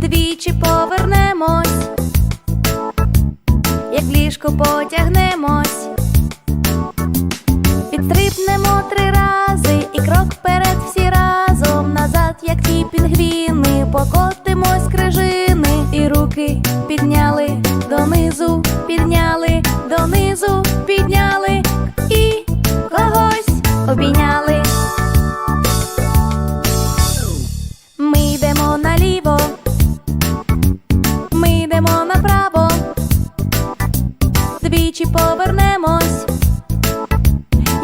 двічі повернемось, як в ліжку потягнемось, підтрипнемо три рази і крок вперед всі разом. Назад, як ті пінгвіни, покотимось крижини, і руки підняли донизу, підняли двічі повернемось,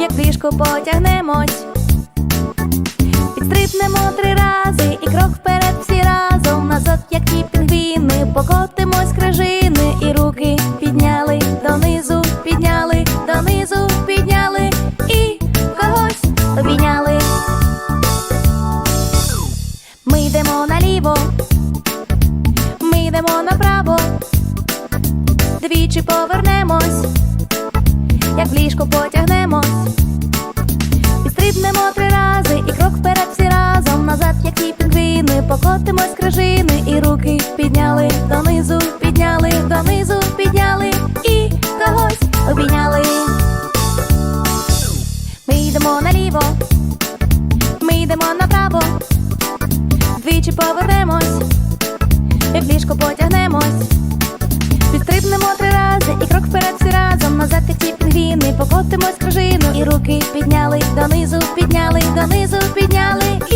як в ліжку потягнемось, підстрибнемо три рази і крок вперед всі разом. Назад, як ті пінгвіни, покотимось крижини, і руки підняли донизу, підняли донизу, підняли. І когось обійняли. Ми йдемо наліво, ми йдемо направо, двічі повернемось, в потягнемось, підстрибнемо три рази і крок вперед всі разом. Назад, як ті пінгвіни, покотимось крижини, і руки підняли донизу, підняли донизу, підняли. І когось обійняли. Ми йдемо наліво, ми йдемо направо. Двічі повернемось, в ліжко потягнемось, підстрибнемо три рази і крок вперед всі разом. Назад, як ті пінгвіни, покотимось кружину, і руки підняли донизу, підняли донизу, підняли.